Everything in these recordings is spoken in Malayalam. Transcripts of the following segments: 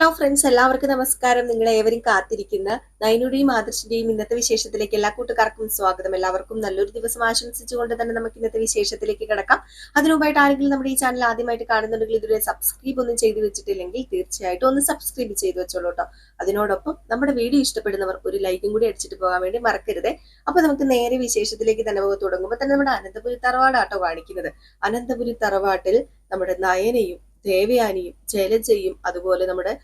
ഹലോ ഫ്രണ്ട്സ് എല്ലാവർക്കും നമസ്കാരം. നിങ്ങളെ ഏവരും കാത്തിരിക്കുന്ന. നൈനുടെയും ആദർശിന്റെയും ഇന്നത്തെ വിശേഷത്തിലേക്ക് എല്ലാ കൂട്ടുകാർക്കും സ്വാഗതം. എല്ലാവർക്കും നല്ലൊരു ദിവസം ആശംസിച്ചുകൊണ്ട് തന്നെ നമുക്ക് ഇന്നത്തെ വിശേഷത്തിലേക്ക് കിടക്കാം. അതിനുമുമ്പായിട്ട് ആരെങ്കിലും നമ്മുടെ ഈ ചാനൽ ആദ്യമായിട്ട് കാണുന്നുണ്ടെങ്കിൽ ഇതുവരെ സബ്സ്ക്രൈബ് ഒന്നും ചെയ്തു വെച്ചിട്ടില്ലെങ്കിൽ തീർച്ചയായിട്ടും ഒന്ന് സബ്സ്ക്രൈബ് ചെയ്തു വെച്ചോളൂ കേട്ടോ അതിനോടൊപ്പം നമ്മുടെ വീഡിയോ ഇഷ്ടപ്പെടുന്നവർ ഒരു ലൈക്കും കൂടി അടിച്ചിട്ട് പോകാൻ വേണ്ടി മറക്കരുത്. അപ്പൊ നമുക്ക് നേരെ വിശേഷത്തിലേക്ക് തന്നെ തുടങ്ങുമ്പോൾ തന്നെ നമ്മുടെ അനന്തപുരി തറവാടാട്ടോ കാണിക്കുന്നത്. അനന്തപുരി തറവാട്ടിൽ നമ്മുടെ നയനയും ദേവയാനിയും ജലജയും അതുപോലെ നമ്മുടെ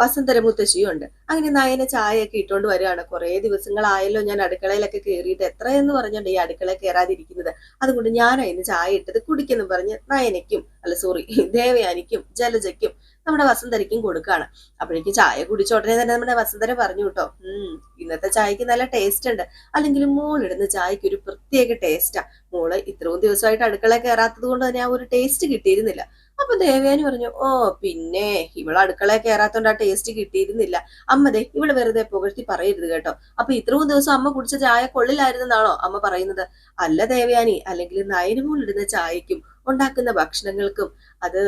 വസന്തര മുത്തശ്ശിയും ഉണ്ട്. അങ്ങനെ നയന ചായയൊക്കെ ഇട്ടുകൊണ്ട് വരികയാണ്. കുറെ ദിവസങ്ങളായല്ലോ ഞാൻ അടുക്കളയിലൊക്കെ കയറിയിട്ട് എത്രയെന്ന് പറഞ്ഞുകൊണ്ട് ഈ അടുക്കള കയറാതിരിക്കുന്നത് അതുകൊണ്ട് ഞാൻ അതിന് ചായ ഇട്ടത് കുടിക്കുന്നു പറഞ്ഞ് നയനയ്ക്കും അല്ല സോറി ദേവയാനിക്കും ജലജയ്ക്കും നമ്മുടെ വസന്തരയ്ക്കും കൊടുക്കുകയാണ്. അപ്പോഴേക്കും ചായ കുടിച്ച ഉടനെ തന്നെ നമ്മുടെ വസന്തര പറഞ്ഞു കേട്ടോ ഉം ഇന്നത്തെ ചായക്ക് നല്ല ടേസ്റ്റ് ഉണ്ട്. അല്ലെങ്കിൽ മോളിടുന്ന ചായക്ക് ഒരു പ്രത്യേക ടേസ്റ്റാ മോൾ ഇത്രയും ദിവസമായിട്ട് അടുക്കള കയറാത്തത് കൊണ്ട് തന്നെ ആ ഒരു ടേസ്റ്റ് കിട്ടിയിരുന്നില്ല. അപ്പൊ ദേവയാനി പറഞ്ഞു ഓ പിന്നെ ഇവൾ അടുക്കളയിൽ കയറാത്തോണ്ട് ആ ടേസ്റ്റ് കിട്ടിയിരുന്നില്ല. അമ്മതെ ഇവൾ വെറുതെ പുകഴ്ത്തി പറയരുത് കേട്ടോ. അപ്പൊ ഇത്രയും ദിവസം അമ്മ കുടിച്ച ചായ കൊള്ളിലായിരുന്നെന്നാണോ അമ്മ പറയുന്നത്? അല്ല ദേവയാനി അല്ലെങ്കിൽ നയനുമോളിടുന്ന ചായക്കും ഉണ്ടാക്കുന്ന ഭക്ഷണങ്ങൾക്കും അത്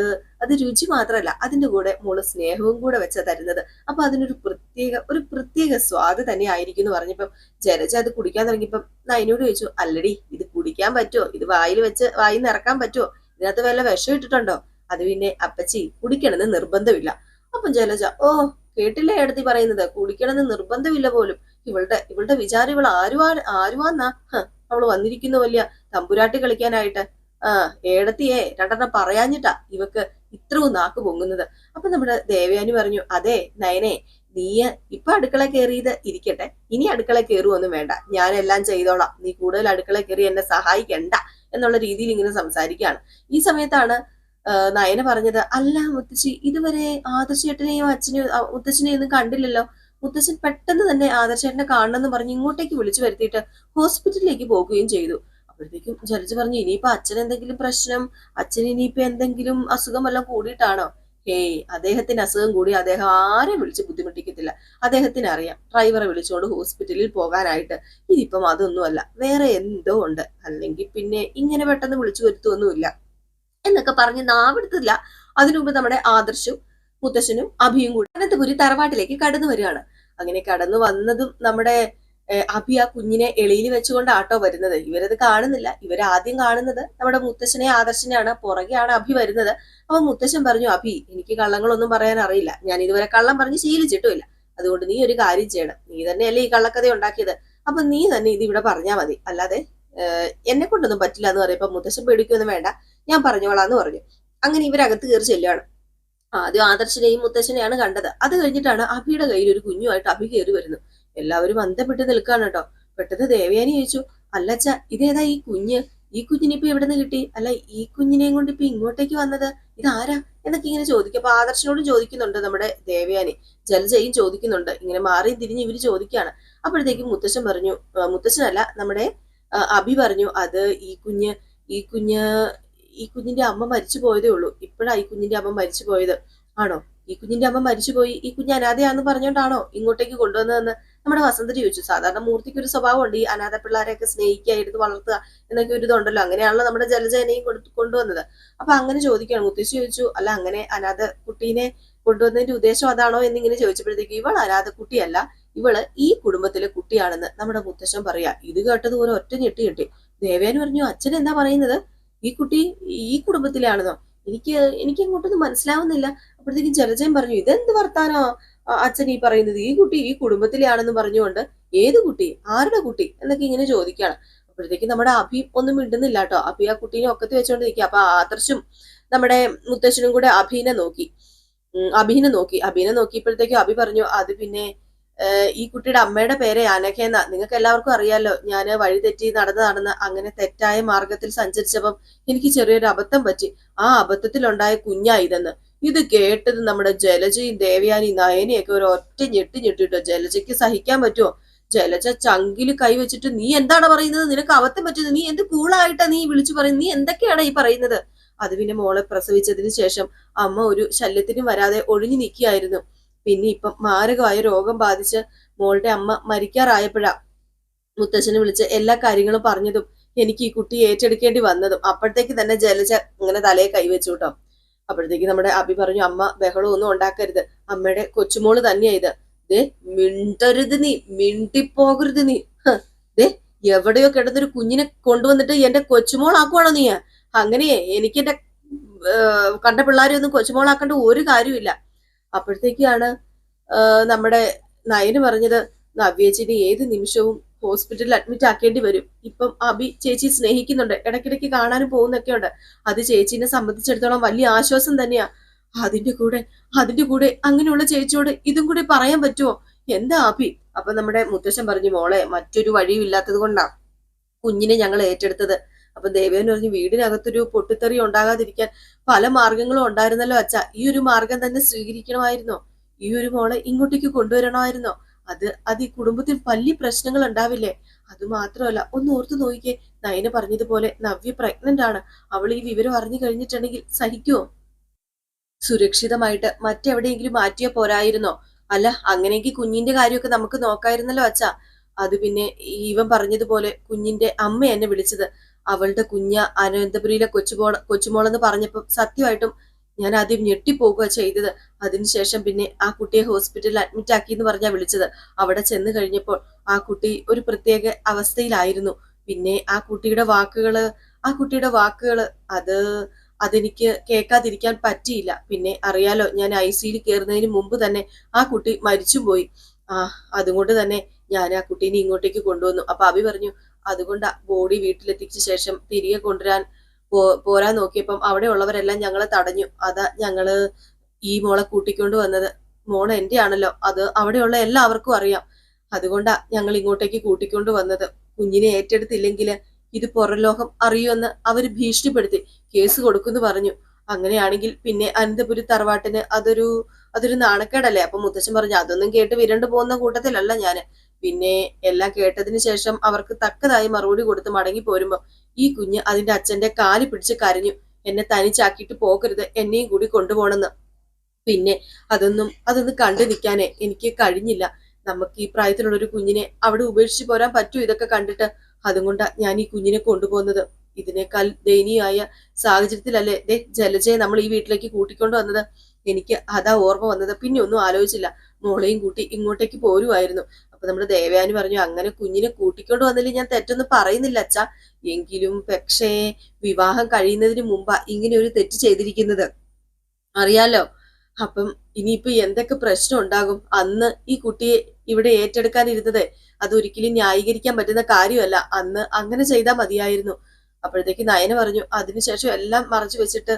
അത് രുചി മാത്രമല്ല അതിന്റെ കൂടെ മോൾ സ്നേഹവും കൂടെ വെച്ചാ തരുന്നത്. അപ്പൊ അതിനൊരു പ്രത്യേക ഒരു പ്രത്യേക സ്വാദ് തന്നെ ആയിരിക്കും എന്ന് പറഞ്ഞപ്പം ജലജ അത് കുടിക്കാൻ തുടങ്ങിയപ്പം നയനോട് ചോദിച്ചു അല്ലടി ഇത് കുടിക്കാൻ പറ്റുമോ ഇത് വായിൽ വെച്ച് വായിൽ നിറക്കാൻ പറ്റുമോ ഇതിനകത്ത് വല്ല വിഷം ഇട്ടിട്ടുണ്ടോ? അത് പിന്നെ അപ്പച്ചി കുടിക്കണമെന്ന് നിർബന്ധമില്ല. അപ്പം ജലജ ഓ കേട്ടില്ലേ എടുത്തി പറയുന്നത്? കുടിക്കണമെന്ന് നിർബന്ധമില്ല പോലും. ഇവളുടെ ഇവളുടെ വിചാരം ഇവൾ ആരുവാ ആരുവാന്നാ? അവൾ വന്നിരിക്കുന്നു വലിയ. തമ്പുരാട്ടി കളിക്കാനായിട്ട്. ആ ഏടത്തിയെ രണ്ടെണ്ണം പറയാഞ്ഞിട്ടാ ഇവക്ക് ഇത്രയും നാക്ക് പൊങ്ങുന്നത്. അപ്പൊ നമ്മുടെ ദേവയാനി പറഞ്ഞു അതെ നയനെ നീ ഇപ്പൊ അടുക്കള കയറിയത് ഇരിക്കട്ടെ. ഇനി അടുക്കള കയറുവൊന്നും വേണ്ട. ഞാൻ എല്ലാം ചെയ്തോളാം. നീ കൂടുതൽ അടുക്കള കയറി എന്നെ സഹായിക്കണ്ട എന്നുള്ള രീതിയിൽ ഇങ്ങനെ സംസാരിക്കുകയാണ്. ഈ സമയത്താണ് നയന പറഞ്ഞത് അല്ല മുത്തശ്ശി ഇതുവരെ ആദർശേട്ടനെയും അച്ഛനെയും മുത്തശ്ശനെയും ഒന്നും കണ്ടില്ലല്ലോ. മുത്തശ്ശൻ പെട്ടെന്ന് തന്നെ ആദർശേട്ടനെ കാണണമെന്ന് പറഞ്ഞ് ഇങ്ങോട്ടേക്ക് വിളിച്ചു വരുത്തിയിട്ട് ഹോസ്പിറ്റലിലേക്ക് പോകുകയും ചെയ്തു. അപ്പോഴത്തേക്കും ജലജ പറഞ്ഞു ഇനിയിപ്പോ അച്ഛൻ എന്തെങ്കിലും പ്രശ്നം അച്ഛൻ ഇനിയിപ്പോ എന്തെങ്കിലും അസുഖം വല്ലതും കൂടിയിട്ടാണോ? ഹേയ് അദ്ദേഹത്തിന് അസുഖം കൂടി അദ്ദേഹം ആരെ വിളിച്ച് ബുദ്ധിമുട്ടിക്കത്തില്ല. അദ്ദേഹത്തിന് അറിയാം. ഡ്രൈവറെ വിളിച്ചുകൊണ്ട് ഹോസ്പിറ്റലിൽ പോകാനായിട്ട്. ഇതിപ്പം അതൊന്നുമല്ല. വേറെ എന്തോ ഉണ്ട്. അല്ലെങ്കിൽ പിന്നെ ഇങ്ങനെ പെട്ടെന്ന് വിളിച്ചു വരുത്തൊന്നുമില്ല എന്നൊക്കെ പറഞ്ഞ് നാവെടുത്തില്ല. അതിനുമുമ്പ് നമ്മുടെ ആദർശും മുത്തശ്ശനും അഭിയും കൂടി അനന്തപുരി തറവാട്ടിലേക്ക് കടന്നു വരികയാണ്. അങ്ങനെ കടന്നു വന്നതും നമ്മുടെ അഭി ആ കുഞ്ഞിനെ എളിയിൽ വെച്ചുകൊണ്ട് ആട്ടോ വരുന്നത്. ഇവരത് കാണുന്നില്ല. ഇവർ ആദ്യം കാണുന്നത് നമ്മുടെ മുത്തശ്ശനെ ആദർശനെയാണ്. പുറകെയാണ് അഭി വരുന്നത്. അപ്പൊ മുത്തശ്ശൻ പറഞ്ഞു അഭി എനിക്ക് കള്ളങ്ങളൊന്നും പറയാൻ അറിയില്ല. ഞാൻ ഇതുവരെ കള്ളം പറഞ്ഞ് ശീലിച്ചിട്ടുമില്ല. അതുകൊണ്ട് നീ ഒരു കാര്യം ചെയ്യണം. നീ തന്നെയല്ലേ ഈ കള്ളക്കഥ ഉണ്ടാക്കിയത്. അപ്പൊ നീ തന്നെ ഇത് ഇവിടെ പറഞ്ഞാൽ മതി. അല്ലാതെ എന്നെ കൊണ്ടൊന്നും പറ്റില്ല എന്ന് പറയുമ്പോ മുത്തശ്ശൻ പേടിക്കൊന്നും വേണ്ട. ഞാൻ പറഞ്ഞോളാന്ന് പറഞ്ഞു. അങ്ങനെ ഇവരകത്ത് കയറി ചെല്ലുകയാണ്. ആദ്യം ആദർശനെയും മുത്തശ്ശനെയാണ് കണ്ടത്. അത് കഴിഞ്ഞിട്ടാണ് അഭിയുടെ കയ്യിൽ ഒരു കുഞ്ഞുമായിട്ട് അഭി കയറി വരുന്നു എല്ലാവരും അന്തപ്പെട്ട് നിൽക്കാണ് കേട്ടോ. പെട്ടെന്ന് ദേവയാനി ചോദിച്ചു അല്ലച്ച ഇതേതാ ഈ കുഞ്ഞ്? ഈ കുഞ്ഞിനിപ്പോ എവിടെ നിന്ന് കിട്ടി? അല്ല ഈ കുഞ്ഞിനെയും കൊണ്ട് ഇപ്പൊ ഇങ്ങോട്ടേക്ക് വന്നത്? ഇതാരാ? എന്നൊക്കെ ഇങ്ങനെ ചോദിക്കും അപ്പൊ ആദർശനോടും ചോദിക്കുന്നുണ്ട് നമ്മുടെ ദേവയാനി. ജലജയും ചോദിക്കുന്നുണ്ട്. ഇങ്ങനെ മാറി തിരിഞ്ഞ് ഇവർ ചോദിക്കുകയാണ്. അപ്പോഴത്തേക്കും മുത്തശ്ശൻ പറഞ്ഞു മുത്തശ്ശനല്ല നമ്മുടെ അഭി പറഞ്ഞു അത് ഈ കുഞ്ഞ് ഈ കുഞ്ഞ് ഈ കുഞ്ഞിന്റെ അമ്മ മരിച്ചു പോയതേ ഉള്ളൂ. ഇപ്പോഴാ ഈ കുഞ്ഞിന്റെ അമ്മ മരിച്ചു പോയത്. ആണോ? ഈ കുഞ്ഞിന്റെ അമ്മ മരിച്ചുപോയി ഈ കുഞ്ഞ് അനാഥയാന്ന് പറഞ്ഞോണ്ടാണോ ഇങ്ങോട്ടേക്ക് കൊണ്ടുവന്നതെന്ന് നമ്മുടെ വസന്തരി ചോദിച്ചു. സാധാരണ മൂർത്തിക്ക് ഒരു സ്വഭാവമുണ്ട് ഈ അനാഥ പിള്ളേരെയൊക്കെ സ്നേഹിക്കുക എടുത്ത് വളർത്തുക എന്നൊക്കെ ഒരു ഇതുണ്ടല്ലോ. അങ്ങനെയാണല്ലോ നമ്മുടെ ജലജേനയും കൊണ്ടുവന്നത്. അപ്പൊ അങ്ങനെ ചോദിക്കുകയാണ്. മുത്തശ്ശി ചോദിച്ചു അല്ല അങ്ങനെ അനാഥ കുട്ടീനെ കൊണ്ടുവന്നതിന്റെ ഉദ്ദേശം അതാണോ? എന്നിങ്ങനെ ചോദിച്ചപ്പോഴത്തേക്ക് ഇവൾ അനാഥ കുട്ടിയല്ല. ഇവൾ ഈ കുടുംബത്തിലെ കുട്ടിയാണെന്ന് നമ്മുടെ മുത്തശ്ശൻ പറയാ. ഇത് കേട്ടത് ഒരു ഒറ്റ ഞെട്ടി ഞെട്ടി. ദേവേന് പറഞ്ഞു അച്ഛൻ എന്താ പറയുന്നത്? ഈ കുട്ടി ഈ കുടുംബത്തിലാണെന്നോ? എനിക്ക് എനിക്ക് അങ്ങോട്ടൊന്നും മനസ്സിലാവുന്നില്ല. അപ്പോഴത്തേക്കും ജലജയം പറഞ്ഞു ഇതെന്ത് വർത്താനോ അച്ഛൻ ഈ പറയുന്നത്? ഈ കുട്ടി ഈ കുടുംബത്തിലാണെന്ന് പറഞ്ഞുകൊണ്ട് ഏത് കുട്ടി? ആരുടെ കുട്ടി? എന്നൊക്കെ ഇങ്ങനെ ചോദിക്കുകയാണ്. അപ്പോഴത്തേക്കും നമ്മുടെ അഭി ഒന്നും മിണ്ടുന്നില്ല കേട്ടോ. അഭി ആ കുട്ടീനെ ഒക്കത്ത് വെച്ചോണ്ട് നിൽക്കുക അപ്പൊ ആദർശും നമ്മുടെ മുത്തശ്ശനും കൂടെ അഭിനെ നോക്കി. അഭിനെ നോക്കി. അഭിനെ നോക്കിയപ്പോഴത്തേക്കും അഭി പറഞ്ഞു അത് പിന്നെ ഈ കുട്ടിയുടെ അമ്മയുടെ പേര് അനഘ നിങ്ങൾക്ക് എല്ലാവർക്കും അറിയാലോ ഞാൻ വഴി തെറ്റി നടന്ന് അങ്ങനെ തെറ്റായ മാർഗത്തിൽ സഞ്ചരിച്ചപ്പം എനിക്ക് ചെറിയൊരു അബദ്ധം പറ്റി. ആ അബദ്ധത്തിലുണ്ടായ കുഞ്ഞാ ഇതെന്ന് ഇത് കേട്ടത് നമ്മുടെ ജലജയും ദേവയാനി നയനിയൊക്കെ ഒരു ഒറ്റ ഞെട്ടി ഞെട്ടിട്ടോ ജലജയ്ക്ക് സഹിക്കാൻ പറ്റുമോ ജലജ ചങ്കിൽ കൈവച്ചിട്ട് നീ എന്താണ് പറയുന്നത്? നിനക്ക് അബദ്ധം പറ്റുന്നത് നീ എന്ത് കൂളായിട്ടാ നീ വിളിച്ചു പറയുന്നത്? നീ എന്തൊക്കെയാണ് ഈ പറയുന്നത്? അത് പിന്നെ മോളെ പ്രസവിച്ചതിന് ശേഷം അമ്മ ഒരു ശല്യത്തിനും വരാതെ ഒഴിഞ്ഞു നിൽക്കുകയായിരുന്നു. പിന്നെ ഇപ്പം മാരകമായ രോഗം ബാധിച്ച് മോളുടെ അമ്മ മരിക്കാറായപ്പോഴാ മുത്തച്ഛനെ വിളിച്ച് എല്ലാ കാര്യങ്ങളും പറഞ്ഞതും എനിക്ക് ഈ കുട്ടി ഏറ്റെടുക്കേണ്ടി വന്നതും. അപ്പോഴത്തേക്ക് തന്നെ ജലജ ഇങ്ങനെ തലയെ കൈവച്ചു കേട്ടോ. അപ്പോഴത്തേക്ക് നമ്മുടെ അബി പറഞ്ഞു അമ്മ ബഹളം ഒന്നും ഉണ്ടാക്കരുത്. അമ്മയുടെ കൊച്ചുമോൾ തന്നെയാ ഇത്. ദേ മിണ്ടരുത് നീ മിണ്ടിപ്പോകരുത് നീ. ദേ എവിടെയോ കിടന്നൊരു കുഞ്ഞിനെ കൊണ്ടുവന്നിട്ട് എന്റെ കൊച്ചുമോളാക്കുവാണോ നീ? അങ്ങനെയേ എനിക്ക് എന്റെ കണ്ട പിള്ളേരെ ഒന്നും കൊച്ചുമോളാക്കേണ്ട ഒരു കാര്യമില്ല അപ്പോഴത്തേക്കാണ് നമ്മുടെ നയന് പറഞ്ഞത് നവ്യേച്ചിനെ ഏത് നിമിഷവും ഹോസ്പിറ്റലിൽ അഡ്മിറ്റ് ആക്കേണ്ടി വരും. ഇപ്പം അബി ചേച്ചി സ്നേഹിക്കുന്നുണ്ട്. ഇടയ്ക്കിടയ്ക്ക് കാണാനും പോകുന്നൊക്കെ ഉണ്ട്. അത് ചേച്ചീനെ സംബന്ധിച്ചിടത്തോളം വലിയ ആശ്വാസം തന്നെയാ. അതിന്റെ കൂടെ അതിന്റെ കൂടെ അങ്ങനെയുള്ള ചേച്ചിയോട് ഇതും കൂടി പറയാൻ പറ്റുമോ എന്താ അബി അപ്പൊ നമ്മുടെ മുത്തശ്ശൻ പറഞ്ഞു മോളെ മറ്റൊരു വഴിയും ഇല്ലാത്തത് കൊണ്ടാ. കുഞ്ഞിനെ ഞങ്ങൾ ഏറ്റെടുത്തത് അപ്പൊ ദേവേൻ പറഞ്ഞു വീടിനകത്തൊരു പൊട്ടിത്തെറി ഉണ്ടാകാതിരിക്കാൻ പല മാർഗങ്ങളും ഉണ്ടായിരുന്നല്ലോ അച്ഛ. ഈ ഒരു മാർഗം തന്നെ സ്വീകരിക്കണമായിരുന്നോ? ഈ ഒരു മോളെ ഇങ്ങോട്ടേക്ക് കൊണ്ടുവരണമായിരുന്നോ? അത് അത് ഈ കുടുംബത്തിൽ വലിയ പ്രശ്നങ്ങൾ ഉണ്ടാവില്ലേ? അത് മാത്രമല്ല ഒന്ന് ഓർത്തു നോക്കിക്കേ. നയന പറഞ്ഞതുപോലെ നവ്യ പ്രഗ്നന്റ് ആണ്. അവൾ ഈ വിവരം അറിഞ്ഞു കഴിഞ്ഞിട്ടുണ്ടെങ്കിൽ സഹിക്കുമോ സുരക്ഷിതമായിട്ട് മറ്റെവിടെയെങ്കിലും മാറ്റിയാ പോരായിരുന്നോ? അല്ല അങ്ങനെയെങ്കിൽ കുഞ്ഞിന്റെ കാര്യമൊക്കെ നമുക്ക് നോക്കായിരുന്നല്ലോ അച്ഛ. അത് പിന്നെ ഇവൻ പറഞ്ഞതുപോലെ കുഞ്ഞിന്റെ അമ്മ എന്നെ വിളിച്ചത്. അവളുടെ കുഞ്ഞ അനന്തപുരിയിലെ കൊച്ചുമോൾ കൊച്ചുമോളെന്ന് പറഞ്ഞപ്പോൾ സത്യമായിട്ടും ഞാൻ ആദ്യം ഞെട്ടിപ്പോകുക ചെയ്തത്. അതിനുശേഷം പിന്നെ ആ കുട്ടിയെ ഹോസ്പിറ്റലിൽ അഡ്മിറ്റ് ആക്കി എന്ന് പറഞ്ഞാ വിളിച്ചത്. അവിടെ ചെന്ന് കഴിഞ്ഞപ്പോൾ ആ കുട്ടി ഒരു പ്രത്യേക അവസ്ഥയിലായിരുന്നു. പിന്നെ ആ കുട്ടിയുടെ വാക്കുകൾ ആ കുട്ടിയുടെ വാക്കുകൾ അത് അതെനിക്ക് കേൾക്കാതിരിക്കാൻ പറ്റിയില്ല. പിന്നെ അറിയാലോ ഞാൻ ഐ സിയിൽ കയറുന്നതിന് മുമ്പ് തന്നെ ആ കുട്ടി മരിച്ചും പോയി. ആ അതുകൊണ്ട് തന്നെ ഞാൻ ആ കുട്ടീനെ ഇങ്ങോട്ടേക്ക് കൊണ്ടുവന്നു. അപ്പൊ അഭി പറഞ്ഞു അതുകൊണ്ടാ ബോഡി വീട്ടിലെത്തിച്ച ശേഷം തിരികെ കൊണ്ടുവരാൻ പോരാൻ നോക്കിയപ്പം അവിടെ ഉള്ളവരെല്ലാം ഞങ്ങളെ തടഞ്ഞു. അതാ ഞങ്ങൾ ഈ മോളെ കൂട്ടിക്കൊണ്ട് വന്നത്. മോൾ എന്റെ ആണല്ലോ അത് അവിടെയുള്ള എല്ലാവർക്കും അറിയാം. അതുകൊണ്ടാ ഞങ്ങൾ ഇങ്ങോട്ടേക്ക് കൂട്ടിക്കൊണ്ട് വന്നത്. കുഞ്ഞിനെ ഏറ്റെടുത്തില്ലെങ്കിൽ ഇത് പുറലോകം അറിയുമെന്ന് അവർ ഭീഷണിപ്പെടുത്തി. കേസ് കൊടുക്കുമെന്ന് പറഞ്ഞു. അങ്ങനെയാണെങ്കിൽ പിന്നെ അനന്തപുരി തറവാട്ടിന് അതൊരു അതൊരു നാണക്കേടല്ലേ? അപ്പൊ മുത്തച്ഛൻ പറഞ്ഞു അതൊന്നും കേട്ട് വിരണ്ടു പോകുന്ന കൂട്ടത്തിലല്ല ഞാൻ. പിന്നെ എല്ലാം കേട്ടതിന് ശേഷം അവർക്ക് തക്കതായി മറുപടി കൊടുത്ത് മടങ്ങി പോരുമ്പോ ഈ കുഞ്ഞ് അതിന്റെ അച്ഛന്റെ കാൽ പിടിച്ച് കരഞ്ഞു. എന്നെ തനിച്ചാക്കിയിട്ട് പോകരുത്. എന്നെയും കൂടി കൊണ്ടുപോകണമെന്ന്. പിന്നെ അതൊന്നും അതൊന്നും കണ്ടു നിൽക്കാനേ. എനിക്ക് കഴിഞ്ഞില്ല. നമുക്ക് ഈ പ്രായത്തിലുള്ള ഒരു കുഞ്ഞിനെ അവിടെ ഉപേക്ഷിച്ച് പോരാൻ പറ്റൂ ഇതൊക്കെ കണ്ടിട്ട്. അതുകൊണ്ട് ഞാൻ ഈ കുഞ്ഞിനെ കൊണ്ടുപോകുന്നത്. ഇതിനേക്കാൾ ദയനീയമായ സാഹചര്യത്തിലല്ലേ ദേ ജലജയെ നമ്മൾ ഈ വീട്ടിലേക്ക് കൂട്ടിക്കൊണ്ടു വന്നത്. എനിക്ക് അതാ ഓർമ്മ വന്നത്. പിന്നെ ഒന്നും ആലോചിച്ചില്ല. മോളെയും കൂട്ടി ഇങ്ങോട്ടേക്ക് പോരുമായിരുന്നു അപ്പൊ നമ്മുടെ ദേവയാനി പറഞ്ഞു അങ്ങനെ കുഞ്ഞിനെ കൂട്ടിക്കൊണ്ട് വന്നില്ല? ഞാൻ തെറ്റൊന്നും പറയുന്നില്ല അച്ഛ. എങ്കിലും പക്ഷേ വിവാഹം കഴിയുന്നതിന് മുമ്പാ ഇങ്ങനെ ഒരു തെറ്റ് ചെയ്തിരിക്കുന്നത്. അറിയാലോ? അപ്പം ഇനിയിപ്പോ എന്തൊക്കെ പ്രശ്നം ഉണ്ടാകും? അന്ന് ഈ കുട്ടിയെ ഇവിടെ ഏറ്റെടുക്കാനിരുന്നത് അതൊരിക്കലും ന്യായീകരിക്കാൻ പറ്റുന്ന കാര്യമല്ല. അന്ന് അങ്ങനെ ചെയ്താൽ മതിയായിരുന്നു. അപ്പോഴത്തേക്ക് നയന പറഞ്ഞു അതിനുശേഷം എല്ലാം മറച്ചു വെച്ചിട്ട്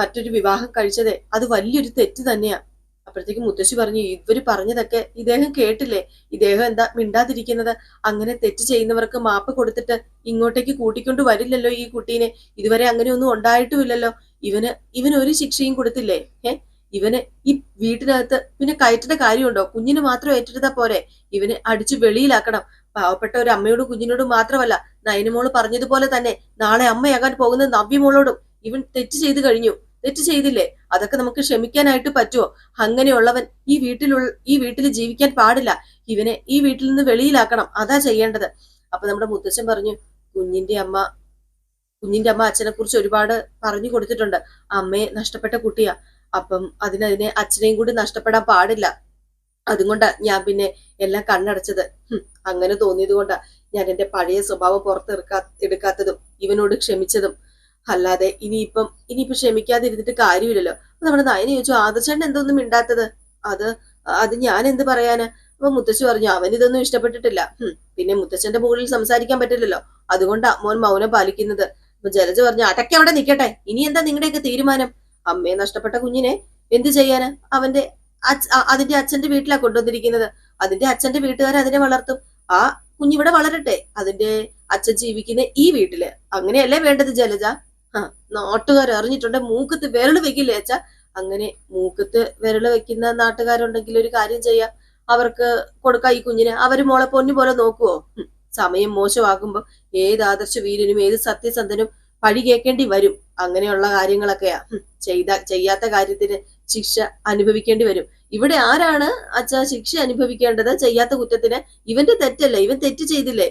മറ്റൊരു വിവാഹം കഴിച്ചതേ. അത് വലിയൊരു തെറ്റ് തന്നെയാ. അപ്പോഴത്തേക്ക് മുത്തശ്ശി പറഞ്ഞു ഇവർ പറഞ്ഞതൊക്കെ ഇദ്ദേഹം കേട്ടില്ലേ? ഇദ്ദേഹം എന്താ മിണ്ടാതിരിക്കുന്നത്? അങ്ങനെ തെറ്റ് ചെയ്യുന്നവർക്ക് മാപ്പ് കൊടുത്തിട്ട് ഇങ്ങോട്ടേക്ക് കൂട്ടിക്കൊണ്ട് വരില്ലല്ലോ ഈ കുട്ടീനെ. ഇതുവരെ അങ്ങനെയൊന്നും ഉണ്ടായിട്ടുമില്ലല്ലോ. ഇവന് ഇവന് ഒരു ശിക്ഷയും കൊടുത്തില്ലേ? ഏ ഇവന് ഈ വീട്ടിനകത്ത് പിന്നെ കയറ്റേണ്ട കാര്യമുണ്ടോ? കുഞ്ഞിന് മാത്രം ഏറ്റെടുത്താ പോരെ? ഇവന് അടിച്ചു വെളിയിലാക്കണം. പാവപ്പെട്ട ഒരു അമ്മയോടും കുഞ്ഞിനോടും മാത്രമല്ല നയനമോൾ പറഞ്ഞതുപോലെ തന്നെ നാളെ അമ്മയാകാൻ പോകുന്ന നവ്യമോളോടും ഇവൻ തെറ്റ് ചെയ്തു കഴിഞ്ഞു. തെറ്റ് ചെയ്തില്ലേ? അതൊക്കെ നമുക്ക് ക്ഷമിക്കാനായിട്ട് പറ്റുമോ അങ്ങനെയുള്ളവൻ ഈ വീട്ടിലുള്ള ഈ വീട്ടിൽ ജീവിക്കാൻ പാടില്ല. ഇവനെ ഈ വീട്ടിൽ നിന്ന് വെളിയിലാക്കണം. അതാ ചെയ്യേണ്ടത്. അപ്പൊ നമ്മുടെ മുത്തച്ഛൻ പറഞ്ഞു കുഞ്ഞിന്റെ അമ്മ കുഞ്ഞിന്റെ അമ്മ അച്ഛനെ കുറിച്ച് ഒരുപാട് പറഞ്ഞു കൊടുത്തിട്ടുണ്ട്. അമ്മയെ നഷ്ടപ്പെട്ട കുട്ടിയാ. അപ്പം അതിനതിനെ അച്ഛനെയും കൂടി നഷ്ടപ്പെടാൻ പാടില്ല. അതുകൊണ്ടാ ഞാൻ പിന്നെ എല്ലാം കണ്ണടച്ചത്. അങ്ങനെ തോന്നിയത് കൊണ്ടാ ഞാൻ എന്റെ പഴയ സ്വഭാവം പുറത്തെടുക്കാ എടുക്കാത്തതും ഇവനോട് ക്ഷമിച്ചതും. അല്ലാതെ ഇനിയിപ്പം ഇനിയിപ്പം ക്ഷമിക്കാതിരുന്നിട്ട് കാര്യമില്ലല്ലോ. അപ്പൊ നമ്മുടെ നയന ചോദിച്ചു ആദർശേട്ടൻ എന്തൊന്നും മിണ്ടാത്തത്? അത് അത് ഞാൻ എന്ത് പറയാന്? അപ്പൊ മുത്തശ്ശി പറഞ്ഞു അവൻ ഇതൊന്നും ഇഷ്ടപ്പെട്ടിട്ടില്ല. പിന്നെ മുത്തച്ഛന്റെ മുകളിൽ സംസാരിക്കാൻ പറ്റില്ലല്ലോ. അതുകൊണ്ടാ മോൻ മൗനം പാലിക്കുന്നത്. അപ്പൊ ജലജ പറഞ്ഞു അടക്കെ അവിടെ നിൽക്കട്ടെ. ഇനി എന്താ നിങ്ങളുടെയൊക്കെ തീരുമാനം? അമ്മയെ നഷ്ടപ്പെട്ട കുഞ്ഞിനെ എന്ത് ചെയ്യാന്? അവന്റെ അതിന്റെ അച്ഛന്റെ വീട്ടിലാ കൊണ്ടുവന്നിരിക്കുന്നത്. അതിന്റെ അച്ഛന്റെ വീട്ടുകാരെ അതിനെ വളർത്തും. ആ കുഞ്ഞിവിടെ വളരട്ടെ. അതിന്റെ അച്ഛൻ ജീവിക്കുന്ന ഈ വീട്ടിൽ. അങ്ങനെയല്ലേ വേണ്ടത് ജലജ? ആ നാട്ടുകാർ അറിഞ്ഞിട്ടുണ്ട്. മൂക്കത്ത് വിരൽ വെക്കില്ലേ അച്ഛാ? അങ്ങനെ മൂക്കത്ത് വിരൽ വെക്കുന്ന നാട്ടുകാരുണ്ടെങ്കിൽ ഒരു കാര്യം ചെയ്യാം. അവർക്ക് കൊടുക്കാം ഈ കുഞ്ഞിനെ. അവർ മോളെ പൊന്നു പോലെ നോക്കുവോ? സമയം മോശമാകുമ്പോ ഏത് ആദർശ വീരനും ഏത് സത്യസന്ധനും പഴി കേൾക്കേണ്ടി വരും. അങ്ങനെയുള്ള കാര്യങ്ങളൊക്കെയാ. ചെയ്ത ചെയ്യാത്ത കാര്യത്തിന് ശിക്ഷ അനുഭവിക്കേണ്ടി വരും. ഇവിടെ ആരാണ് അച്ഛാ ശിക്ഷ അനുഭവിക്കേണ്ടത്? ചെയ്യാത്ത കുറ്റത്തിന്? ഇവന്റെ തെറ്റല്ലേ? ഇവൻ തെറ്റ് ചെയ്തില്ലേ?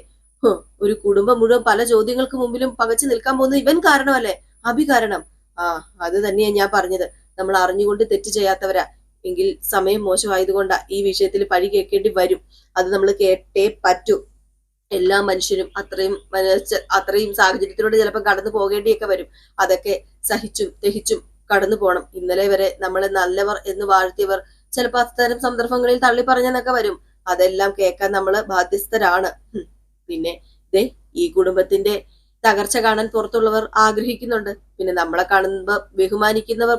ഒരു കുടുംബം മുഴുവൻ പല ചോദ്യങ്ങൾക്ക് മുമ്പിലും പകച്ചു നിൽക്കാൻ പോകുന്നത് ഇവൻ കാരണമല്ലേ? അഭി കാരണം. ആ അത് തന്നെയാണ് ഞാൻ പറഞ്ഞത്. നമ്മൾ അറിഞ്ഞുകൊണ്ട് തെറ്റ് ചെയ്യാത്തവരാ. എങ്കിൽ സമയം മോശമായതുകൊണ്ടാ ഈ വിഷയത്തിൽ പഴി കേൾക്കേണ്ടി വരും. അത് നമ്മൾ കേട്ടേ പറ്റൂ. എല്ലാ മനുഷ്യരും അത്രയും അത്രയും സാഹചര്യത്തിലൂടെ ചിലപ്പോൾ കടന്നു പോകേണ്ടിയൊക്കെ വരും. അതൊക്കെ സഹിച്ചും ദഹിച്ചും കടന്നു പോകണം ഇന്നലെ വരെ നമ്മളെ നല്ലവർ എന്ന് വാഴ്ത്തിയവർ ചിലപ്പോൾ അത്തരം സന്ദർഭങ്ങളിൽ തള്ളി പറഞ്ഞെന്നൊക്കെ വരും. അതെല്ലാം കേൾക്കാൻ നമ്മൾ ബാധ്യസ്ഥരാണ്. പിന്നെ ദേ ഈ കുടുംബത്തിന്റെ തകർച്ച കാണാൻ പുറത്തുള്ളവർ ആഗ്രഹിക്കുന്നുണ്ട്. പിന്നെ നമ്മളെ കാണുമ്പോൾ ബഹുമാനിക്കുന്നവർ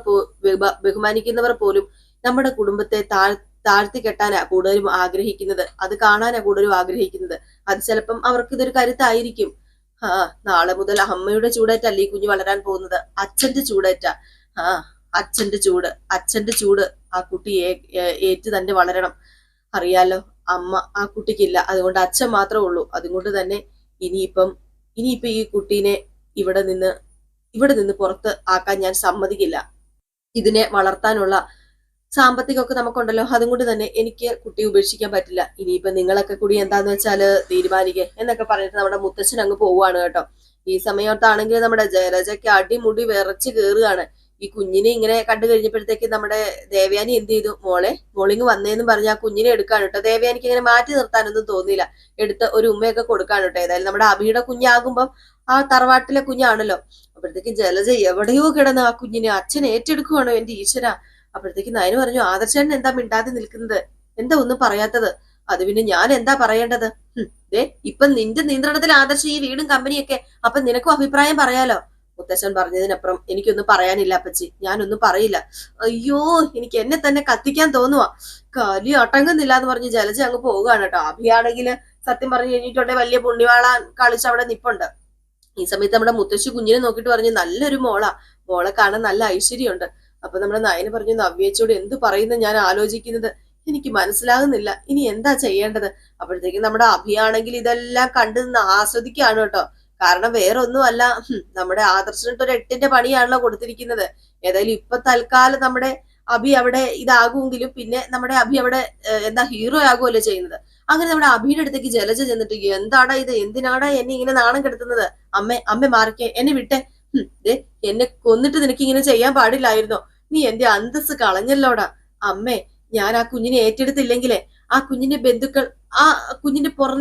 ബഹുമാനിക്കുന്നവർ പോലും നമ്മുടെ കുടുംബത്തെ താഴ് താഴ്ത്തി കെട്ടാനാ കൂടുതലും ആഗ്രഹിക്കുന്നത്. അത് കാണാനാ കൂടുതലും ആഗ്രഹിക്കുന്നത്. അത് ചിലപ്പം അവർക്ക് ഇതൊരു കരുത്തായിരിക്കും. ആ നാളെ മുതൽ അമ്മയുടെ ചൂടേറ്റല്ല ഈ കുഞ്ഞ് വളരാൻ പോകുന്നത്? അച്ഛന്റെ ചൂടേറ്റ. ആ അച്ഛന്റെ ചൂട് അച്ഛന്റെ ചൂട് ആ കുട്ടി ഏറ്റ് തന്നെ വളരണം. അറിയാലോ? അമ്മ ആ കുട്ടിക്കില്ല. അതുകൊണ്ട് അച്ഛൻ മാത്രമേ ഉള്ളൂ. അതുകൊണ്ട് തന്നെ ഇനിയിപ്പം ഇനിയിപ്പം ഈ കുട്ടീനെ ഇവിടെ നിന്ന് ഇവിടെ നിന്ന് പുറത്ത് ആക്കാൻ ഞാൻ സമ്മതിക്കില്ല. ഇതിനെ വളർത്താനുള്ള സാമ്പത്തികമൊക്കെ നമുക്കുണ്ടല്ലോ. അതും കൊണ്ട് തന്നെ എനിക്ക് കുട്ടി ഉപേക്ഷിക്കാൻ പറ്റില്ല. ഇനിയിപ്പൊ നിങ്ങളൊക്കെ കൂടി എന്താന്ന് വെച്ചാൽ തീരുമാനിക്കുക എന്നൊക്കെ പറഞ്ഞിട്ട് നമ്മുടെ മുത്തച്ഛൻ അങ്ങ് പോവാണ് കേട്ടോ. ഈ സമയത്താണെങ്കിൽ നമ്മുടെ ജയരാജയ്ക്ക് അടിമുടി വിറച്ച് കയറുകയാണ് ഈ കുഞ്ഞിനെ ഇങ്ങനെ കണ്ടു കഴിഞ്ഞപ്പോഴത്തേക്ക് നമ്മുടെ ദേവയാനി എന്ത് ചെയ്തു? മോളെ മോളിങ് വന്നേന്ന് പറഞ്ഞ് ആ കുഞ്ഞിനെ എടുക്കാണ് കേട്ടോ. ദേവയാനിക്ക് ഇങ്ങനെ മാറ്റി നിർത്താനൊന്നും തോന്നിയില്ല. എടുത്ത് ഒരു ഉമ്മയൊക്കെ കൊടുക്കാണ് കേട്ടോ. ഏതായാലും നമ്മുടെ അഭിയുടെ കുഞ്ഞാകുമ്പം ആ തറവാട്ടിലെ കുഞ്ഞാണല്ലോ. അപ്പോഴത്തേക്ക് ജലജ എവിടെയോ കിടന്ന് ആ കുഞ്ഞിനെ അച്ഛൻ ഏറ്റെടുക്കുവാണോ എന്റെ ഈശ്വര? അപ്പോഴത്തേക്ക് നയന് പറഞ്ഞു ആദർശൻ എന്താ മിണ്ടാതെ നിൽക്കുന്നത്? എന്താ ഒന്നും പറയാത്തത്? അത് പിന്നെ ഞാൻ എന്താ പറയേണ്ടത്? ദേ ഇപ്പൊ നിന്റെ നിയന്ത്രണത്തിൽ ആദർശം ഈ വീടും കമ്പനിയൊക്കെ അപ്പൊ നിനക്കും അഭിപ്രായം പറയാലോ? മുത്തശ്ശൻ പറഞ്ഞതിനപ്പുറം എനിക്കൊന്നും പറയാനില്ല അപ്പച്ചി. ഞാനൊന്നും പറയില്ല. അയ്യോ എനിക്ക് എന്നെ തന്നെ കത്തിക്കാൻ തോന്നുവാ. കലി അടങ്ങുന്നില്ല എന്ന് പറഞ്ഞ് ജലജ അങ്ങ് പോവുകയാണ് കേട്ടോ. അഭിയാണെങ്കിൽ സത്യം പറഞ്ഞു കഴിഞ്ഞിട്ടുണ്ടെ വലിയ പുണ്യവാള കളിച്ച് അവിടെ നിപ്പുണ്ട്. ഈ സമയത്ത് നമ്മുടെ മുത്തശ്ശി കുഞ്ഞിനെ നോക്കിയിട്ട് പറഞ്ഞു നല്ലൊരു മോളാ. മോളെ കാണാൻ നല്ല ഐശ്വര്യമുണ്ട്. അപ്പൊ നമ്മുടെ നയന് പറഞ്ഞു നവ്യേച്ചോട് എന്ത് പറയുന്ന ഞാൻ ആലോചിക്കുന്നത്? എനിക്ക് മനസ്സിലാകുന്നില്ല. ഇനി എന്താ ചെയ്യേണ്ടത്? അപ്പോഴത്തേക്കും നമ്മുടെ അഭിയാണെങ്കിൽ ഇതെല്ലാം കണ്ടു ആസ്വദിക്കുകയാണ് കേട്ടോ. കാരണം വേറെ ഒന്നും അല്ല നമ്മുടെ ആദർശനിട്ട് ഒരു എട്ടിന്റെ പണിയാണല്ലോ കൊടുത്തിരിക്കുന്നത്. ഏതായാലും ഇപ്പൊ തൽക്കാലം നമ്മുടെ അഭി അവിടെ ഇതാകുമെങ്കിലും പിന്നെ നമ്മുടെ അഭി അവിടെ എന്താ ഹീറോ ആകുമല്ലോ ചെയ്യുന്നത്. അങ്ങനെ നമ്മുടെ അഭിയുടെ അടുത്തേക്ക് ജലജ ചെന്നിട്ട് എന്താടാ ഇത്? എന്തിനാടാ എന്നെ ഇങ്ങനെ നാണം കെടുത്തുന്നത്? അമ്മേ അമ്മ മാറിക്കേ എന്നെ വിട്ടെ. എന്നെ കൊന്നിട്ട് നിനക്ക് ഇങ്ങനെ ചെയ്യാൻ പാടില്ലായിരുന്നു? നീ എന്റെ അന്തസ് കളഞ്ഞല്ലോടാ. അമ്മേ ഞാൻ ആ കുഞ്ഞിനെ ഏറ്റെടുത്തില്ലെങ്കിലേ ആ കുഞ്ഞിന്റെ ബന്ധുക്കൾ ആ കുഞ്ഞിന്റെ പുറം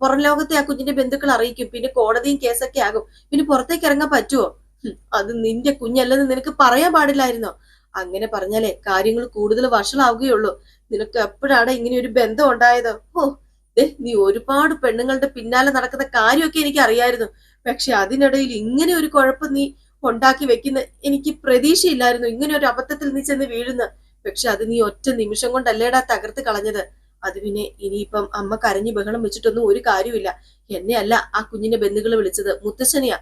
പുറം ലോകത്തെ ആ കുഞ്ഞിന്റെ ബന്ധുക്കൾ അറിയിക്കും. പിന്നെ കോടതിയും കേസൊക്കെ ആകും. പിന്നെ പുറത്തേക്ക് ഇറങ്ങാൻ പറ്റുമോ അത് നിന്റെ കുഞ്ഞല്ലെന്ന് നിനക്ക് പറയാൻ പാടില്ലായിരുന്നോ? അങ്ങനെ പറഞ്ഞാലേ കാര്യങ്ങൾ കൂടുതൽ വഷളാവുകയുള്ളൂ. നിനക്ക് എപ്പോഴാണ് ഇങ്ങനെ ഒരു ബന്ധം ഉണ്ടായത്? ഓ ദേ നീ ഒരുപാട് പെണ്ണുങ്ങളുടെ പിന്നാലെ നടക്കുന്ന കാര്യമൊക്കെ എനിക്ക് അറിയായിരുന്നു. പക്ഷെ അതിനിടയിൽ ഇങ്ങനെ ഒരു കുഴപ്പം നീ ഉണ്ടാക്കി വെക്കുന്ന എനിക്ക് പ്രതീക്ഷയില്ലായിരുന്നു. ഇങ്ങനെ ഒരു അബദ്ധത്തിൽ നീ ചെന്ന് വീഴുന്ന. പക്ഷെ അത് നീ ഒറ്റ നിമിഷം കൊണ്ടല്ലേടാ തകർത്ത് കളഞ്ഞത്. അത് പിന്നെ ഇനിയിപ്പം അമ്മ കരഞ്ഞു ബഹളം വെച്ചിട്ടൊന്നും ഒരു കാര്യമില്ല എന്നെയല്ല ആ കുഞ്ഞിന്റെ ബന്ധുക്കൾ വിളിച്ചത്. മുത്തശ്ശനെയാ.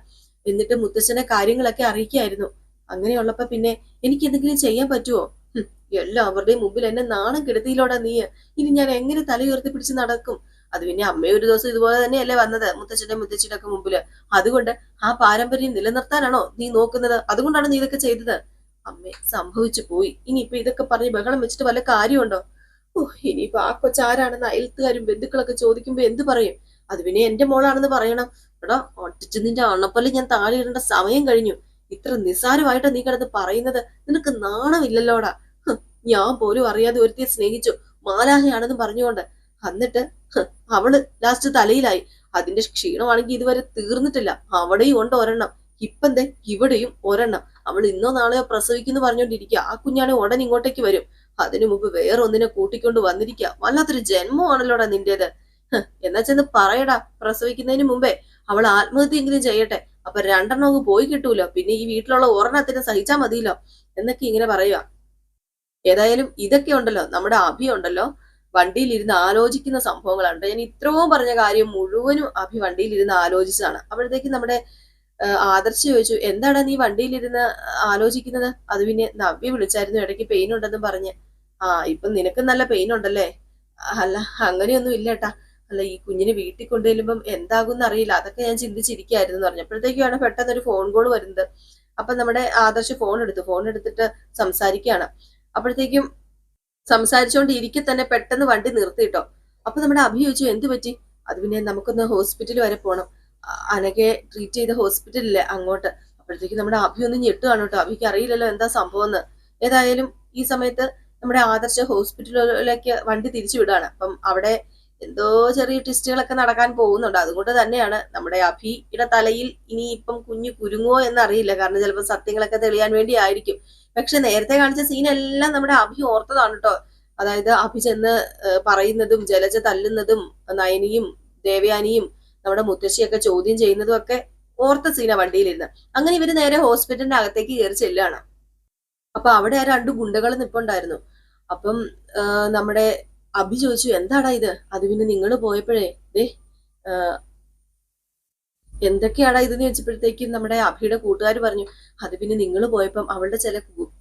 എന്നിട്ട് മുത്തശ്ശനെ കാര്യങ്ങളൊക്കെ അറിയിക്കായിരുന്നു. അങ്ങനെയുള്ളപ്പോ പിന്നെ എനിക്ക് എന്തെങ്കിലും ചെയ്യാൻ പറ്റുമോ എല്ലാം എല്ലാവരുടെയും മുമ്പിൽ എന്നെ നാണം കെടുത്തിയിലോടാ നീ. ഇനി ഞാൻ എങ്ങനെ തലയുയർത്തി പിടിച്ച് നടക്കും? അത് പിന്നെ അമ്മ ഒരു ദിവസം ഇതുപോലെ തന്നെയല്ലേ വന്നത് മുത്തച്ഛന്റെ മുത്തച്ഛന്റെ ഒക്കെ മുമ്പിൽ. അതുകൊണ്ട് ആ പാരമ്പര്യം നിലനിർത്താനാണോ നീ നോക്കുന്നത്? അതുകൊണ്ടാണ് നീ ഇതൊക്കെ ചെയ്തത്. അമ്മേ സംഭവിച്ചു പോയി. ഇനിയിപ്പൊ ഇതൊക്കെ പറഞ്ഞ് ബഹളം വെച്ചിട്ട് വല്ല കാര്യമുണ്ടോ? ഇനിയിപ്പൊ ആ കൊച്ചാരാണെന്ന് അയൽത്തുകാരും ബന്ധുക്കളൊക്കെ ചോദിക്കുമ്പോ എന്ത് പറയും? അത് പിന്നെ എന്റെ മോളാണെന്ന് പറയണം. എടാ ഒട്ടിച്ച് നിന്റെ അണപ്പല്ല് ഞാൻ താഴെ ഇടേണ്ട സമയം കഴിഞ്ഞു. ഇത്ര നിസ്സാരമായിട്ടാ നീ കിടന്ന് പറയുന്നത്. നിനക്ക് നാണമില്ലല്ലോടാ. ഞാൻ പോലും അറിയാതെ ഒരുത്തിയെ സ്നേഹിച്ചു. മാലാഹയാണെന്ന് പറഞ്ഞുകൊണ്ട്. എന്നിട്ട് അവൾ ലാസ്റ്റ് തലയിലായി. അതിന്റെ ക്ഷീണമാണെങ്കിൽ ഇതുവരെ തീർന്നിട്ടില്ല. അവിടെയും ഉണ്ട് ഒരെണ്ണം. ഇപ്പന്തേ? ഇവിടെയും ഒരെണ്ണം. അവൾ ഇന്നോ നാളെയോ പ്രസവിക്കുന്നു പറഞ്ഞുകൊണ്ടിരിക്കുക. ആ കുഞ്ഞാണെ ഉടൻ ഇങ്ങോട്ടേക്ക് വരും. അതിനു മുമ്പ് വേറെ ഒന്നിനെ കൂട്ടിക്കൊണ്ട് വന്നിരിക്കുക വല്ലാത്തൊരു ജന്മമാണല്ലോടാ നിന്റേത്. എന്നാ ചെന്ന് പറയടാ. പ്രസവിക്കുന്നതിന് മുമ്പേ അവൾ ആത്മഹത്യ എങ്കിലും ചെയ്യട്ടെ. അപ്പൊ രണ്ടെണ്ണം പോയി കിട്ടൂലോ? പിന്നെ ഈ വീട്ടിലുള്ള ഒരെണ്ണത്തിന് സഹിച്ചാ മതിയല്ലോ? എന്നൊക്കെ ഇങ്ങനെ പറയുക ഏതായാലും ഇതൊക്കെ ഉണ്ടല്ലോ. നമ്മുടെ അഭി ഉണ്ടല്ലോ. വണ്ടിയിൽ ഇരുന്ന് ആലോചിക്കുന്ന സംഭവങ്ങളാണ് ഞാൻ ഇത്രയും പറഞ്ഞ കാര്യം മുഴുവനും അഭി വണ്ടിയിൽ ഇരുന്ന് ആലോചിച്ചതാണ്. അപ്പോഴത്തേക്ക് നമ്മുടെ ആദർശ ആദർശ് ചോദിച്ചു എന്താണ് നീ വണ്ടിയിലിരുന്ന് ആലോചിക്കുന്നത്? അത് പിന്നെ നവ്യ വിളിച്ചായിരുന്നു. ഇടയ്ക്ക് പെയിൻ ഉണ്ടെന്നും പറഞ്ഞ് ആ ഇപ്പൊ നിനക്ക് നല്ല പെയിൻ ഉണ്ടല്ലേ? അല്ല അങ്ങനെയൊന്നും ഇല്ല ഏട്ടാ അല്ല ഈ കുഞ്ഞിനെ വീട്ടിൽ കൊണ്ടുവരുമ്പം എന്താകും അറിയില്ല. അതൊക്കെ ഞാൻ ചിന്തിച്ചിരിക്കായിരുന്നു എന്ന് പറഞ്ഞപ്പോഴത്തേക്കാണ് പെട്ടെന്ന് ഒരു ഫോൺ കോൾ വരുന്നത്. അപ്പൊ നമ്മുടെ ആദർശ് ഫോൺ എടുത്തു. ഫോൺ എടുത്തിട്ട് സംസാരിക്കുകയാണ്. അപ്പോഴത്തേക്കും സംസാരിച്ചുകൊണ്ട് ഇരിക്കെ തന്നെ പെട്ടെന്ന് വണ്ടി നിർത്തിയിട്ടോ അപ്പൊ നമ്മുടെ അഭി ചോദിച്ചു എന്ത് പറ്റി? അത് പിന്നെ നമുക്കൊന്ന് ഹോസ്പിറ്റൽ വരെ പോകണം അനകെ ട്രീറ്റ് ചെയ്ത ഹോസ്പിറ്റലില്ലേ അങ്ങോട്ട്? അപ്പോഴത്തേക്ക് നമ്മുടെ അഭി ഒന്ന് ഞെട്ടുകയാണ് കേട്ടോ അഭിക്ക് അറിയില്ലല്ലോ എന്താ സംഭവം എന്ന്. ഏതായാലും ഈ സമയത്ത് നമ്മുടെ ആദർശ ഹോസ്പിറ്റലിലേക്ക് വണ്ടി തിരിച്ചു വിടുകയാണ്. അപ്പം അവിടെ എന്തോ ചെറിയ ടെസ്റ്റുകളൊക്കെ നടക്കാൻ പോകുന്നുണ്ട്. അതുകൊണ്ട് തന്നെയാണ് നമ്മുടെ അഭിയുടെ തലയിൽ ഇനി ഇപ്പം കുഞ്ഞു കുരുങ്ങോ എന്നറിയില്ല. കാരണം ചിലപ്പോൾ സത്യങ്ങളൊക്കെ തെളിയാൻ വേണ്ടി ആയിരിക്കും. പക്ഷെ നേരത്തെ കാണിച്ച സീനെല്ലാം നമ്മുടെ അഭി ഓർത്തതാണ് കേട്ടോ അതായത് അഭി ചെന്ന് പറയുന്നതും ജലജ തല്ലുന്നതും നയനിയും ദേവയാനിയും നമ്മുടെ മുത്തശ്ശിയൊക്കെ ചോദ്യം ചെയ്യുന്നതും ഒക്കെ ഓർത്ത സീന വണ്ടിയിലിരുന്ന്. അങ്ങനെ ഇവർ നേരെ ഹോസ്പിറ്റലിന്റെ അകത്തേക്ക് കയറി ചെല്ലുകയാണ്. അപ്പൊ അവിടെ രണ്ട് ഗുണ്ടകൾ നിപ്പുണ്ടായിരുന്നു. അപ്പം നമ്മുടെ അഭി ചോദിച്ചു എന്താടാ ഇത്? അത് പിന്നെ നിങ്ങൾ പോയപ്പോഴേ ദേ എന്തൊക്കെയാടാ ഇതെന്ന് ചോദിച്ചപ്പോഴത്തേക്കും നമ്മുടെ അഭിയുടെ കൂട്ടുകാർ പറഞ്ഞു അത് പിന്നെ നിങ്ങൾ പോയപ്പം അവളുടെ ചില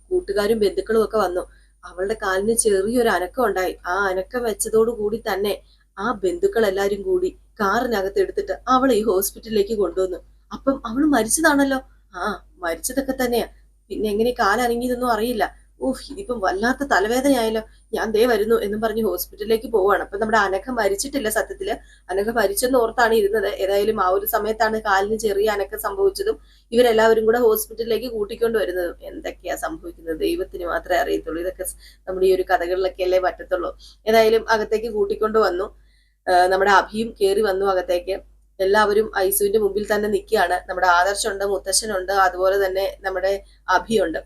കൂട്ടുകാരും ബന്ധുക്കളും ഒക്കെ വന്നു. അവളുടെ കാലിന് ചെറിയൊരു അനക്കം ഉണ്ടായി. ആ അനക്കം വെച്ചതോടു കൂടി തന്നെ ആ ബന്ധുക്കൾ എല്ലാരും കൂടി കാറിനകത്ത് എടുത്തിട്ട് അവളെ ഈ ഹോസ്പിറ്റലിലേക്ക് കൊണ്ടുവന്നു. അപ്പം അവൾ മരിച്ചതാണല്ലോ. ആ മരിച്ചതൊക്കെ തന്നെയാ. പിന്നെ എങ്ങനെ കാലനങ്ങിയതൊന്നും അറിയില്ല. ഊഹ് ഇതിപ്പം വല്ലാത്ത തലവേദനയായല്ലോ. ഞാൻ ദേ വരുന്നു എന്നും പറഞ്ഞ് ഹോസ്പിറ്റലിലേക്ക് പോവാണ് അപ്പൊ നമ്മുടെ അനഘ മരിച്ചിട്ടില്ല സത്യത്തിൽ അനഘ മരിച്ചെന്ന് ഓർത്താണ് ഇരുന്നത്. ഏതായാലും ആ ഒരു സമയത്താണ് കാലിന് ചെറിയ അനക്കം സംഭവിച്ചതും ഇവരെല്ലാവരും കൂടെ ഹോസ്പിറ്റലിലേക്ക് കൂട്ടിക്കൊണ്ട് വരുന്നതും. എന്തൊക്കെയാ സംഭവിക്കുന്നത്? ദൈവത്തിന് മാത്രമേ അറിയത്തുള്ളൂ. ഇതൊക്കെ നമ്മുടെ ഈ ഒരു കഥകളിലൊക്കെ അല്ലേ പറ്റത്തുള്ളൂ. ഏതായാലും അകത്തേക്ക് കൂട്ടിക്കൊണ്ട് വന്നു. നമ്മുടെ അഭിയും കയറി വന്നു അകത്തേക്ക്. എല്ലാവരും ഐസുവിന്റെ മുമ്പിൽ തന്നെ നിൽക്കുകയാണ്. നമ്മുടെ ആദർശുണ്ട് മുത്തശ്ശനുണ്ട് അതുപോലെ തന്നെ നമ്മുടെ അഭിയുണ്ട്.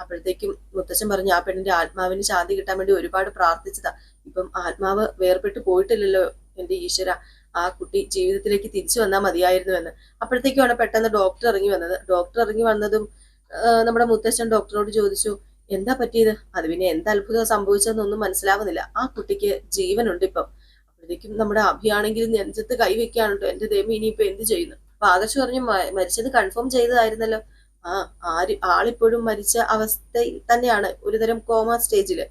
അപ്പോഴത്തേക്കും മുത്തശ്ശൻ പറഞ്ഞു ആ പെണ്ണിന്റെ ആത്മാവിന് ശാന്തി കിട്ടാൻ വേണ്ടി ഒരുപാട് പ്രാർത്ഥിച്ചതാ. ഇപ്പം ആത്മാവ് വേർപെട്ട് പോയിട്ടില്ലല്ലോ എന്റെ ഈശ്വര. ആ കുട്ടി ജീവിതത്തിലേക്ക് തിരിച്ചു വന്നാൽ മതിയായിരുന്നു എന്ന് അപ്പോഴത്തേക്കുമാണ് പെട്ടെന്ന് ഡോക്ടർ ഇറങ്ങി വന്നത്. ഡോക്ടർ ഇറങ്ങി വന്നതും നമ്മുടെ മുത്തശ്ശൻ ഡോക്ടറോട് ചോദിച്ചു എന്താ പറ്റിയത്? അത് പിന്നെ എന്ത് അത്ഭുതം സംഭവിച്ചതെന്നൊന്നും മനസ്സിലാവുന്നില്ല. ആ കുട്ടിക്ക് ജീവനുണ്ട് ഇപ്പം. അപ്പോഴത്തേക്കും നമ്മുടെ അഭിയാണെങ്കിൽ നെഞ്ചത്ത് കൈവയ്ക്കാണ് കേട്ടോ എന്റെ ദൈവം ഇനിയിപ്പോ എന്ത് ചെയ്യുന്നു? അപ്പൊ ആദർശ് പറഞ്ഞു "മ- മരിച്ചത് കൺഫേം ചെയ്തതായിരുന്നല്ലോ. ആ ആര് ആളിപ്പോഴും മരിച്ച അവസ്ഥയിൽ തന്നെയാണ് ഒരുതരം കോമ സ്റ്റേജിൽ.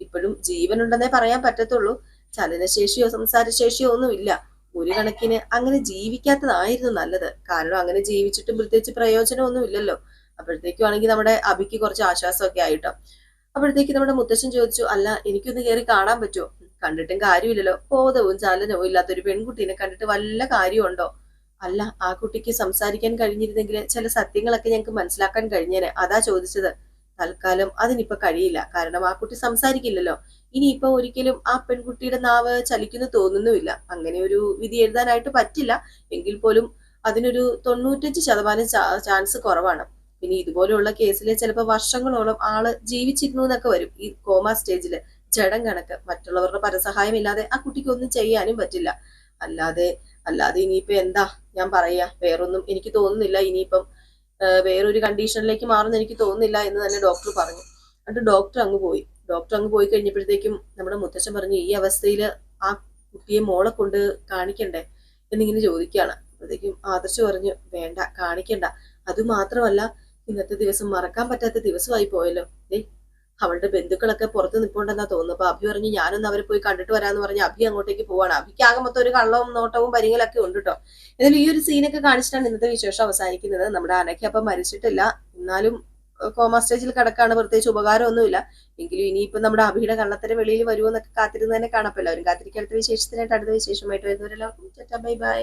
ഇപ്പോഴും ജീവനുണ്ടെന്നേ പറയാൻ പറ്റത്തുള്ളൂ. ചലനശേഷിയോ സംസാരശേഷിയോ ഒന്നും ഇല്ല ഒരു കണക്കിന് അങ്ങനെ ജീവിക്കാത്തതായിരുന്നു നല്ലത്. കാരണം അങ്ങനെ ജീവിച്ചിട്ടും പ്രത്യേകിച്ച് പ്രയോജനമൊന്നും ഇല്ലല്ലോ അപ്പോഴത്തേക്കും ആണെങ്കിൽ നമ്മുടെ അഭിക്ക് കുറച്ച് ആശ്വാസമൊക്കെ ആയിട്ടോ. അപ്പോഴത്തേക്ക് നമ്മുടെ മുത്തശ്ശൻ ചോദിച്ചു അല്ല എനിക്കൊന്ന് കയറി കാണാൻ പറ്റുമോ? കണ്ടിട്ടും കാര്യമില്ലല്ലോ. ബോധവും ചലനവും ഇല്ലാത്ത ഒരു പെൺകുട്ടീനെ കണ്ടിട്ട് വല്ല കാര്യമുണ്ടോ? അല്ല ആ കുട്ടിക്ക് സംസാരിക്കാൻ കഴിഞ്ഞിരുന്നെങ്കിൽ ചില സത്യങ്ങളൊക്കെ ഞങ്ങൾക്ക് മനസ്സിലാക്കാൻ കഴിഞ്ഞേനെ. അതാ ചോദിച്ചത്. തൽക്കാലം അതിനിപ്പോ കഴിയില്ല. കാരണം ആ കുട്ടി സംസാരിക്കില്ലല്ലോ. ഇനിയിപ്പോ ഒരിക്കലും ആ പെൺകുട്ടിയുടെ നാവ് ചലിക്കുന്നു തോന്നുന്നുമില്ല. അങ്ങനെ ഒരു വിധി എഴുതാനായിട്ട് പറ്റില്ല. എങ്കിൽ പോലും അതിനൊരു തൊണ്ണൂറ്റഞ്ച് ശതമാനം ചാൻസ് കുറവാണ്. പിന്നെ ഇതുപോലെയുള്ള കേസിൽ ചിലപ്പോൾ വർഷങ്ങളോളം ആൾ ജീവിച്ചിരുന്നു എന്നൊക്കെ വരും. ഈ കോമ സ്റ്റേജിൽ ജഡം കണക്ക്. മറ്റുള്ളവരുടെ പരസഹായം ഇല്ലാതെ ആ കുട്ടിക്ക് ഒന്നും ചെയ്യാനും പറ്റില്ല. അല്ലാതെ അല്ലാതെ ഇനിയിപ്പോ എന്താ ഞാൻ പറയാ? വേറൊന്നും എനിക്ക് തോന്നുന്നില്ല. ഇനിയിപ്പം വേറൊരു കണ്ടീഷനിലേക്ക് മാറുന്ന എനിക്ക് തോന്നുന്നില്ല എന്ന് തന്നെ ഡോക്ടർ പറഞ്ഞു. എന്നിട്ട് ഡോക്ടർ അങ്ങ് പോയി. ഡോക്ടർ അങ്ങ് പോയി കഴിഞ്ഞപ്പോഴത്തേക്കും നമ്മുടെ മുത്തച്ഛൻ പറഞ്ഞു ഈ അവസ്ഥയിൽ ആ കുട്ടിയെ മോളെ കൊണ്ട് കാണിക്കണ്ടേ? എന്നിങ്ങനെ ചോദിക്കുകയാണ്. അപ്പോഴത്തേക്കും ആദർശ് പറഞ്ഞു വേണ്ട കാണിക്കണ്ട. അതുമാത്രമല്ല ഇന്നത്തെ ദിവസം മറക്കാൻ പറ്റാത്ത ദിവസമായി പോയല്ലോ. അവളുടെ ബന്ധുക്കളൊക്കെ പുറത്ത് നിൽപ്പുണ്ടെന്നാ തോന്നുന്നു. അപ്പൊ അഭി പറഞ്ഞു ഞാനൊന്ന് അവരെ പോയി കണ്ടിട്ട് വരാന്ന് പറഞ്ഞ് അഭി അങ്ങോട്ടേക്ക് പോവാണ്. അഭിക്ക് ആകെ മൊത്തം ഒരു കള്ളവും നോട്ടവും പരിങ്ങലൊക്കെ ഉണ്ട് കേട്ടോ എന്നാലും ഈ ഒരു സീനൊക്കെ കാണിച്ചിട്ടാണ് ഇന്നത്തെ വിശേഷം അവസാനിക്കുന്നത്. നമ്മുടെ അനയ്ക്ക് അപ്പം മരിച്ചിട്ടില്ല. എന്നാലും കോമ സ്റ്റേജിൽ കിടക്കാണ്. പ്രത്യേകിച്ച് ഉപകാരമൊന്നുമില്ല. എങ്കിലും ഇനിയിപ്പം നമ്മുടെ അഭിയുടെ കള്ളത്തിന് വെളിയിൽ വരുമോ എന്നൊക്കെ കാത്തിരുന്ന് തന്നെ കാണപ്പല്ലോ അവരും കാത്തിരിക്കാൻ അടുത്ത വിശേഷത്തിനായിട്ട് അടുത്ത വിശേഷമായിട്ട് വരുന്നവരെല്ലാം ബൈ ബൈ.